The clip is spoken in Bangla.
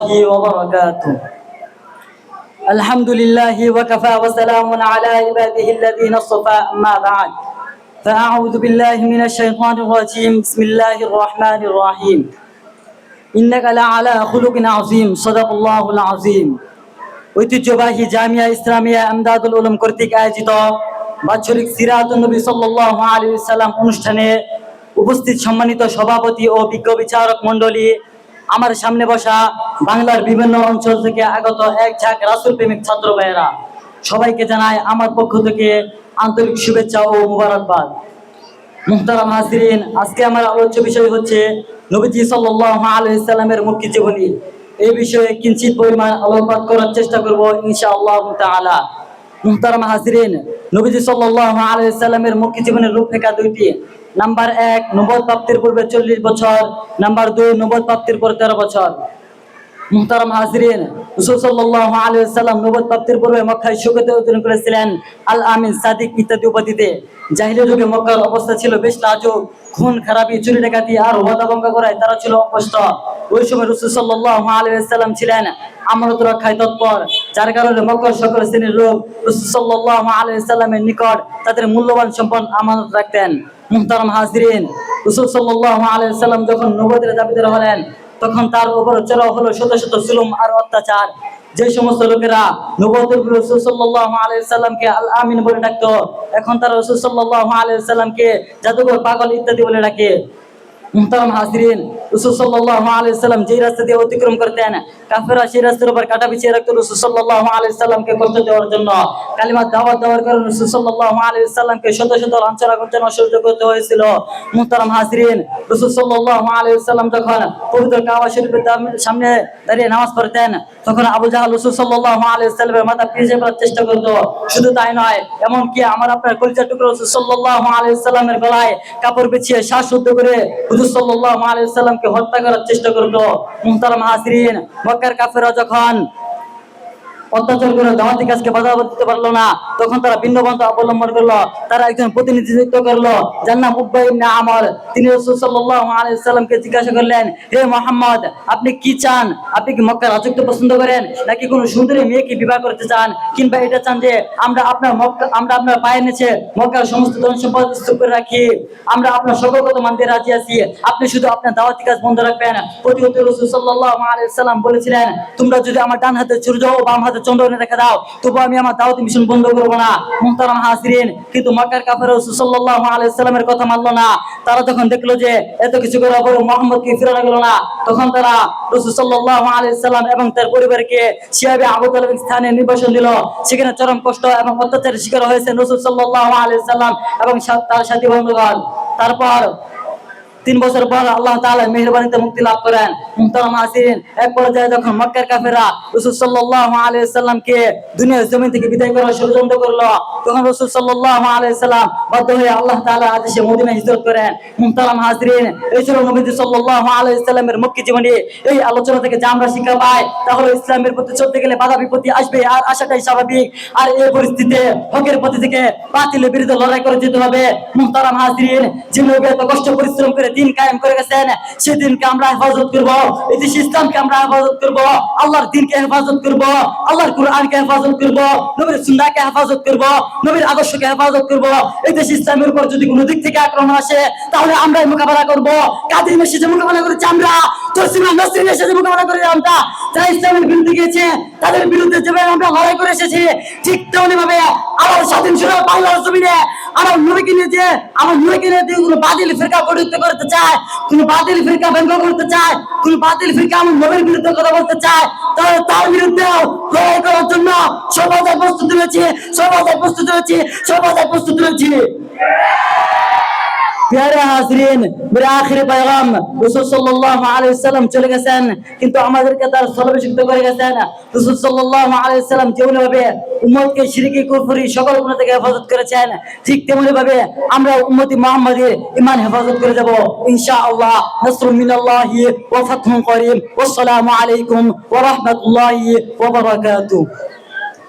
الله وبركاته الحمد لله وكفى وسلام على عباده الذين اصطفى أما بعد فأعوذ بالله من الشيطان الرجيم بسم الله الرحمن الرحيم إنك لعلى خلق عظيم صدق الله العظيم ঐতিহ্যবাহী জামিয়া ইসলামিয়া আমদাদুল উলুম কর্তৃক আয়োজিত বাৎসরিক সিরাতুন নবী সাল্লাল্লাহু আলাইহি সাল্লাম অনুষ্ঠানে উপস্থিত সম্মানিত সভাপতি ও বিজ্ঞ বিচারক মণ্ডলী আমার সামনে বসা বাংলার বিভিন্ন অঞ্চল থেকে আগত এক ঝাঁক রাসূল প্রেমিক ছাত্র ভাইয়েরা, সবাইকে জানাই আমার পক্ষ থেকে আন্তরিক শুভেচ্ছা ও মুবারকবাদ। মুহতারাম আজকে আমার আলোচ্য বিষয় হচ্ছে নবীজি সাল্লাল্লাহু আলাইহি সাল্লামের মুখ্য জীবনী। এই বিষয়ে কিঞ্চিত পরিমাণ আলোকপাত করার চেষ্টা করব ইনশাআল্লাহ তাআলা। মুহতারাম হাজিরিন, নবীজি সাল্লাল্লাহু আলাইহি সাল্লামের মুখ্য জীবনের রূপরেখা দুইটি। নাম্বার এক নবদ প্রাপ্তির পূর্বে চল্লিশ বছর। নাম্বার দুই নবদ প্রাপ্তির পর তেরো বছর। মুহতারাম হাজরিন, রাসূল সাল্লাল্লাহু আলাইহি ওয়াসাল্লাম নবুয়ত প্রাপ্তির পূর্বে মক্কায় সুগতি অর্জন করেছিলেন। আল আমিন, সাদিক ইত্যাদি উপাধিতে। জাহিলিয়া যুগে মক্কার অবস্থা ছিল বেশ নাজুক, খুন, খারাপি, চুরি, ডাকাতি আর হতাভঙ্গ করায় তারা ছিল অপষ্ট ওই সময় রাসূল সাল্লাল্লাহু আলাইহি ওয়াসাল্লাম ছিলেন আমানত রক্ষায় তৎপর, যার কারণে মক্কার সকল শ্রেণির লোক রাসূল সাল্লাল্লাহু আলাইহি ওয়াসাল্লামের নিকট তাদের মূল্যবান সম্পদ আমানত রাখতেন। মুহতারাম হাজরিন, রসুল সাল্লাল্লাহু আলাইহি ওয়াসাল্লাম যখন নবুয়তের দাবিদার হলেন তখন তার উপর চড়াও হলো শত শত জুলুম আর অত্যাচার। যে সমস্ত লোকেরা নবুয়তের রসুল সাল্লাল্লাহু আলাইহি সাল্লামকে আল আমিন বলে ডাকতো, এখন তারা রসুল সাল্লাল্লাহু আলাইহি সাল্লামকে জাদুঘর পাগল ইত্যাদি বলে ডাকে। মুহতারাম হাজরিন সাল্লাম রাস্তা দিয়ে অতিক্রম কাফেররা সেই রাস্তার উপর কাটা বিছিয়ে রাখতো দেওয়ার জন্য। দাওয়াত দেওয়ার কারণে শত শত লাঞ্ছনা সহ্য করতে হয়েছিল। মুহতারাম সাল্লাম যখন পবিত্র কাবা শরীফের সামনে দাঁড়িয়ে নামাজ পড়তেন, তখন আবু জাহাল রাসূল মাথা পিছিয়ে পড়ার চেষ্টা করতো। শুধু তাই নয়, এমনকি আমার আপনার কলিজা টুকরো রাসূল সাল্লামের গলায় কাপড় বিছিয়ে শ্বাসরুদ্ধ করে হুজুর আলাইহি সাল্লামকে হত্যা করার চেষ্টা করতো মুহতারাম মাহাসিন মক্কার কাফেরা যখন অত্যাচার করে দাওয়াতি কাজকে বাধা দিতে পারল না। তখন তারা ভিন্ন পন্থা অবলম্বন করল। তারা একজন প্রতিনিধিত্ব করল। যার নাম উব্বাই ইবনে আমর। তিনি সাল্লামকে জিজ্ঞাসা করলেন, হে মোহাম্মদ, আপনি কি চান? আপনি কি মক্কার রাজত্ব পছন্দ করেন? নাকি কোনো সুন্দরী মেয়েকে বিবাহ করতে চান? কিংবা এটা চান যে আমরা আপনার মক্কা, আমরা আপনার পায়ের নিচে মক্কার সমস্ত ধন সম্পদ স্তূপ করে রাখি? আমরা আপনার সকল কথা মানতে রাজি আছি। আপনি শুধু আপনার দাওয়াতি কাজ বন্ধ রাখবেন। প্রতিহত রাসূল সাল্লাল্লাহু আলাইহি সাল্লাম বলেছিলেন, তোমরা যদি আমার ডান হাতে সূর্য ও বাম হাতে চন্দ্র এনে রেখে দাও। তবু আমি আমার দাওয়াতি মিশন বন্ধ করব না। মুহতারাম হাসরিন কিন্তু মক্কার কাফের রাসূল সাল্লাল্লাহু কথা মানলো না। তারা যখন দেখল যে এত কিছু করার পরে মোহাম্মদকে ফিরানো গেল না, তখন তারা রাসূল আলাইহি এবং তার পরিবারকে শিয়াবে আবু তালেব স্থানে নির্বাসন দিল। সেখানে চরম কষ্ট এবং অত্যাচারের শিকার হয়েছে রাসূল সাল্লাল্লাহু আলাইহি সাল্লাম এবং তার সাথী বন্ধুগণ। তারপর তিন বছর পর আল্লাহ তাআলা মেহেরবানিতে মুক্তি লাভ করেন। মুহতারাম আসিরিন এক পর্যায়ে যখন মক্কার কাফেররা রাসূল সাল্লাল্লাহু আলাইহি সাল্লামকে দুনিয়ার জমিন থেকে বিদায় করার ষড়যন্ত্র করল, তখন রাসূল সাল্লাল্লাহু আলাইহি সাল্লাম বাধ্য হয়ে আল্লাহ তাআলার আদেশে মদিনায় হিজরত করেন। মুহতারাম হাজরিন এই ছিল নবীজি সাল্লাল্লাহু আলাইহি সাল্লামের মুক্তি জীবনী। এই আলোচনা থেকে যা আমরা শিক্ষা পাই তাহলে ইসলামের প্রতি চলতে গেলে বাধা বিপত্তি আসবে আর আশাটাই স্বাভাবিক। আর এই পরিস্থিতিতে হকের প্রতি থেকে বাতিলের বিরুদ্ধে লড়াই করে যেতে হবে। মুহতারাম হাজরিন যে নবী এত কষ্ট পরিশ্রম করে দিন কায়েম করে গেছেন সেই দিনকে আমরা হেফাজত করব। এই দেশ ইসলামকে আমরা হেফাজত করব, আল্লাহর দিনকে হেফাজত করব, আল্লাহর কোরআনকে হেফাজত করব, নবীর সুন্নাহকে হেফাজত করব, নবীর আদর্শকে হেফাজত করব। এই দেশ ইসলামের উপর যদি কোনো দিক থেকে আক্রমণ আসে, তাহলে আমরাই মোকাবেলা করব। কাদের মেসেজে মোকাবেলা করেছি আমরা তসলিমা নসরিন মেসেজে মোকাবেলা করে আমরা। যারা ইসলামের বিরুদ্ধে গিয়েছে, তাদের বিরুদ্ধে যেভাবে আমরা লড়াই করে এসেছি, ঠিক তেমনি ভাবে স্বাধীন ছিল বাংলার জমিনে। আমার নবীকে নিয়ে যে আমার নবীকে নিয়ে যে কোনো বাতিল ফিরকা পরিণত করতে চায়, কোনো বাতিল ফিরকা ব্যঙ্গ করতে চায়, কোনো বাতিল ফিরকা আমার নবীর বিরুদ্ধে কথা বলতে চায়, তাহলে তার বিরুদ্ধে লড়াই করার জন্য সর্বদাই প্রস্তুত রয়েছে সর্বদাই প্রস্তুত রয়েছে সর্বদাই প্রস্তুত রয়েছে। প্যারে হাজরিন, মেরে আখিরি পেগাম রাসূল সাল্লাল্লাহু আলাইহি সাল্লাম চলে গেছেন, কিন্তু আমাদেরকে তার সর্বশিক্ত করে গেছেন। রাসূল সাল্লাল্লাহু আলাইহি সাল্লাম যেমন উম্মতকে শিরকি কুফরি সকল গুনাহ থেকে হেফাজত করেছেন, ঠিক তেমনি ভাবে আমরা উম্মতি মুহাম্মাদের ঈমান হেফাজত করে যাব, ইনশাআল্লাহ। নাসরুম মিনাল্লাহি ওয়া ফাতহুন করিম। ওয়াসসালামু আলাইকুম ওয়া রাহমাতুল্লাহি ওয়া বারাকাতুহু।